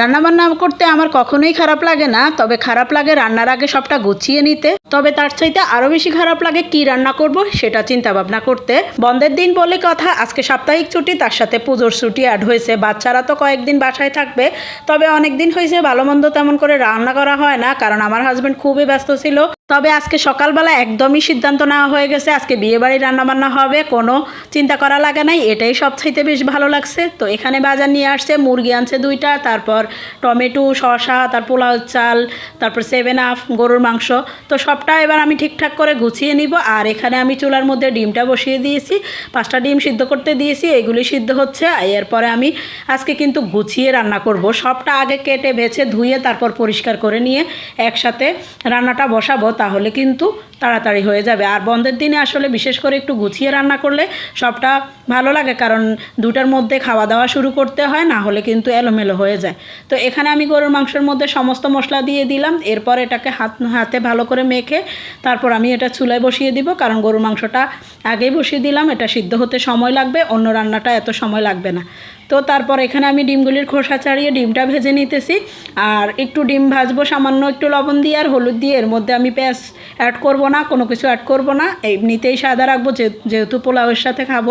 রান্নাবান্না করতে আমার কখনোই খারাপ লাগে না, তবে খারাপ লাগে রান্নার আগে সবটা গুছিয়ে নিতে। তবে তার চাইতে আরও বেশি খারাপ লাগে কি রান্না করব সেটা চিন্তা ভাবনা করতে। বন্ধের দিন বলে কথা, আজকে সাপ্তাহিক ছুটি, তার সাথে পুজোর ছুটি অ্যাড হয়েছে। বাচ্চারা তো কয়েকদিন বাসায় থাকবে, তবে অনেক দিন হয়েছে ভালো মন্দ তেমন করে রান্না করা হয় না, কারণ আমার হাজব্যান্ড খুবই ব্যস্ত ছিল। তবে আজকে সকালবেলা একদমই সিদ্ধান্ত নেওয়া হয়ে গেছে। আজকে বিয়েবাড়ি রান্নাবান্না হবে, কোনো চিন্তা করা লাগে নাই। এটাই সবচাইতে বেশ ভালো লাগছে। তো এখানে বাজার নিয়ে আসছে, মুরগি আনছে দুইটা, তারপর টমেটো, শসা, তার পোলাও চাল, তারপর সেভেন আপ গরুর মাংস। তো সবটা এবার আমি ঠিকঠাক করে গুছিয়ে নিব। আর এখানে আমি চুলার মধ্যে ডিমটা বসিয়ে দিয়েছি। পাঁচটা ডিম সিদ্ধ করতে দিয়েছি, এগুলি সিদ্ধ হচ্ছে। এরপরে আমি আজকে কিন্তু গুছিয়ে রান্না করব। সবটা আগে কেটে বেছে ধুয়ে, তারপর পরিষ্কার করে নিয়ে একসাথে রান্নাটা বসাবো। তাহলে কিন্তু তাড়াতাড়ি হয়ে যাবে। আর বন্ধের দিনে আসলে বিশেষ করে একটু গুছিয়ে রান্না করলে সবটা ভালো লাগে, কারণ দুটার মধ্যে খাওয়া দাওয়া শুরু করতে হয়, না হলে কিন্তু এলোমেলো হয়ে যায়। তো এখানে আমি গরুর মাংসের মধ্যে সমস্ত মশলা দিয়ে দিলাম, এরপর এটাকে হাত, হাতে ভালো করে মেখে তারপর আমি এটা চুলায় বসিয়ে দিব, কারণ গরুর মাংসটা আগেই বসিয়ে দিলাম, এটা সিদ্ধ হতে সময় লাগবে, অন্য রান্নাটা এত সময় লাগবে না। তো তারপর এখানে আমি ডিমগুলির খোসা ছাড়িয়ে ডিমটা ভেজে নিতেছি, আর একটু ডিম ভাজবো, সামান্য একটু লবণ দিয়ে আর হলুদ দিয়ে, এর মধ্যে আমি পেঁয়াজ অ্যাড করব না, কোনো কিছু অ্যাড করব না, এমনিতেই সাদা রাখব যেহেতু পোলাওয়ের সাথে খাব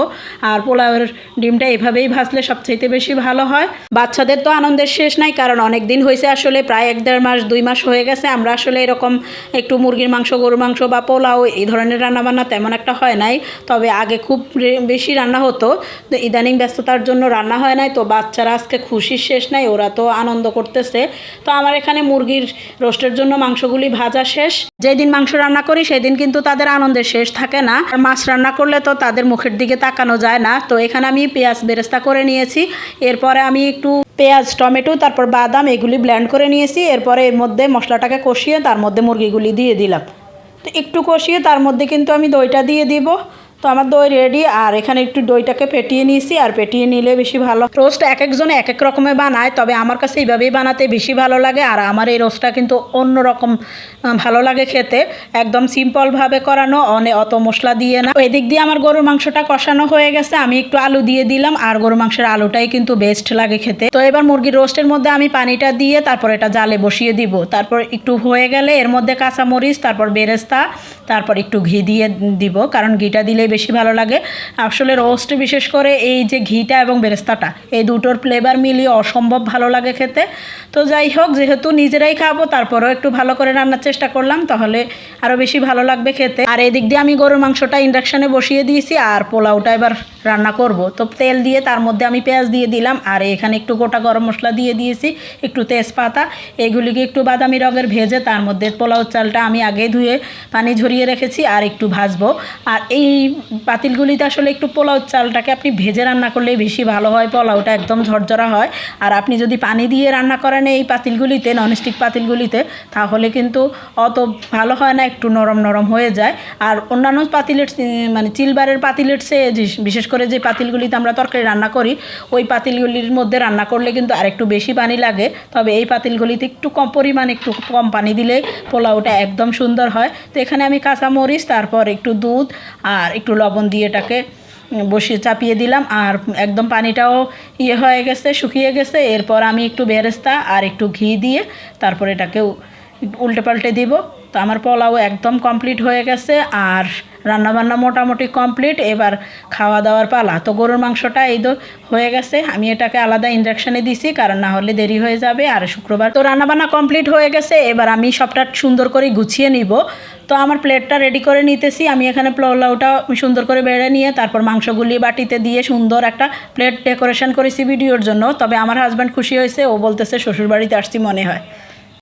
আর পোলাওয়ের ডিমটা এভাবেই ভাজলে সবচাইতে বেশি ভালো হয়। বাচ্চাদের তো আনন্দের শেষ নাই, কারণ অনেক দিন হয়েছে আসলে প্রায় এক দেড় মাস, দুই মাস হয়ে গেছে। আমরা আসলে এরকম একটু মুরগির মাংস, গরুর মাংস বা পোলাও এই ধরনের রান্নাবান্না তেমন একটা হয় নাই। তবে আগে খুব বেশি রান্না হতো। তো ইদানিং ব্যস্ততার জন্য রান্না হয় নাই। তো বাচ্চারা আজকে খুশির শেষ নাই, ওরা তো আনন্দ করতেছে। তো আমার এখানে মুরগির রোস্টের জন্য মাংসগুলি ভাজা শেষ। যেদিন মাংস রান্না করি, সেদিন কিন্তু তাদের আনন্দের শেষ থাকে না। আর মাছ রান্না করলে তো তাদের মুখের দিকে তাকানো যায়। না। তো এখানে আমি পেঁয়াজ বেরেস্তা করে নিয়েছি। এরপরে আমি একটু পেঁয়াজ, টমেটো, তারপর বাদাম এগুলি ব্ল্যান্ড করে নিয়েছি। এরপরে এর মধ্যে মশলাটাকে কষিয়ে তার মধ্যে মুরগিগুলি দিয়ে দিলাম। তো একটু কষিয়ে তার মধ্যে কিন্তু আমি দইটা দিয়ে দিব। তো আমার দই রেডি আর এখানে একটু দইটাকে পেটিয়ে নিয়েছি, আর পেটিয়ে নিলে বেশি ভালো। রোস্ট এক একজনে এক এক রকমের বানায়, তবে আমার কাছে এইভাবেই বানাতে বেশি ভালো লাগে, আর আমার এই রোস্টটা কিন্তু অন্য রকম ভালো লাগে খেতে। একদম সিম্পলভাবে করানো অনেক অত মশলা দিয়ে না। এদিক দিয়ে আমার গরুর মাংসটা কষানো হয়ে গেছে, আমি একটু আলু দিয়ে দিলাম, আর গরুর মাংসের আলুটাই কিন্তু বেস্ট লাগে খেতে। তো এবার মুরগির রোস্টের মধ্যে আমি পানিটা দিয়ে তারপর এটা জালে বসিয়ে দিব। তারপর একটু হয়ে গেলে এর মধ্যে কাঁচামরিচ, তারপর বেরেস্তা, তারপর একটু ঘি দিয়ে দিব, কারণ ঘিটা দিলে বেশি ভালো লাগে। আসলে রোস্ট বিশেষ করে এই যে ঘিটা এবং বেরেস্তাটা, এই দুটোর ফ্লেভার মিলিয়ে অসম্ভব ভালো লাগে খেতে। তো যাই হোক, যেহেতু নিজেরাই খাব, তারপরেও একটু ভালো করে রান্নার চেষ্টা করলাম, তাহলে আরও বেশি ভালো লাগবে খেতে। আর এদিক দিয়ে আমি গরুর মাংসটা ইন্ডাকশানে বসিয়ে দিয়েছি আর পোলাওটা এবার রান্না করব। তো তেল দিয়ে তার মধ্যে আমি পেঁয়াজ দিয়ে দিলাম আর এখানে একটু গোটা গরম মশলা দিয়ে দিয়েছি, একটু তেজপাতা। এগুলিকে একটু বাদামি রঙের ভেজে তার মধ্যে পোলাও চালটা আমি আগে ধুয়ে পানি ঝরিয়ে রেখেছি আর একটু ভাজবো। আর এই পাতিলগুলিতে আসলে একটু পোলাও চালটাকে আপনি ভেজে রান্না করলে বেশি ভালো হয়, পোলাওটা একদম ঝরঝরা হয়। আর আপনি যদি পানি দিয়ে রান্না করেন এই পাতিলগুলিতে ননস্টিক পাতিলগুলিতে, তাহলে কিন্তু অত ভালো হয় না একটু নরম নরম হয়ে যায়। আর অন্যান্য পাতিলের মানে চিলবারের পাতিলের যে- বিশেষ করে যে পাতিলগুলিতে আমরা তরকারি রান্না করি, ওই পাতিলগুলির মধ্যে রান্না করলে কিন্তু আরেকটু বেশি পানি লাগে। তবে এই পাতিলগুলিতে একটু কম পরিমাণ একটু কম পানি দিলে পোলাওটা একদম সুন্দর হয়। তো এখানে আমি কাঁচামরিচ তারপর একটু দুধ আর একটু লবণ দিয়ে এটাকে বসিয়ে চাপিয়ে দিলাম। আর একদম পানিটাও ইয়ে হয়ে গেছে, শুকিয়ে গেছে। এরপর আমি একটু বেরেস্তা আর একটু ঘি দিয়ে তারপর এটাকে উ- উল্টে পাল্টে দিব। তো আমার পোলাও একদম কমপ্লিট হয়ে গেছে আর রান্নাবান্না মোটামুটি কমপ্লিট এবার খাওয়া দাওয়ার পালা। তো গরুর মাংসটা এই তো হয়ে গেছে। আমি এটাকে আলাদা ইন্ডাকশানে দিছি, কারণ না হলে দেরি হয়ে যাবে। আর শুক্রবার তো রান্নাবান্না কমপ্লিট হয়ে গেছে। এবার আমি সবটা সুন্দর করে গুছিয়ে নিব। তো আমার প্লেটটা রেডি করে নিতেছি। আমি এখানে পোলাওটা সুন্দর করে বেড়ে নিয়ে তারপর মাংসগুলি বাটিতে দিয়ে সুন্দর একটা প্লেট ডেকোরেশন করেছি ভিডিওর জন্য। তবে আমার হাজব্যান্ড খুশি হয়েছে। ও বলতেছে, শ্বশুরবাড়িতে আসছি মনে হয়।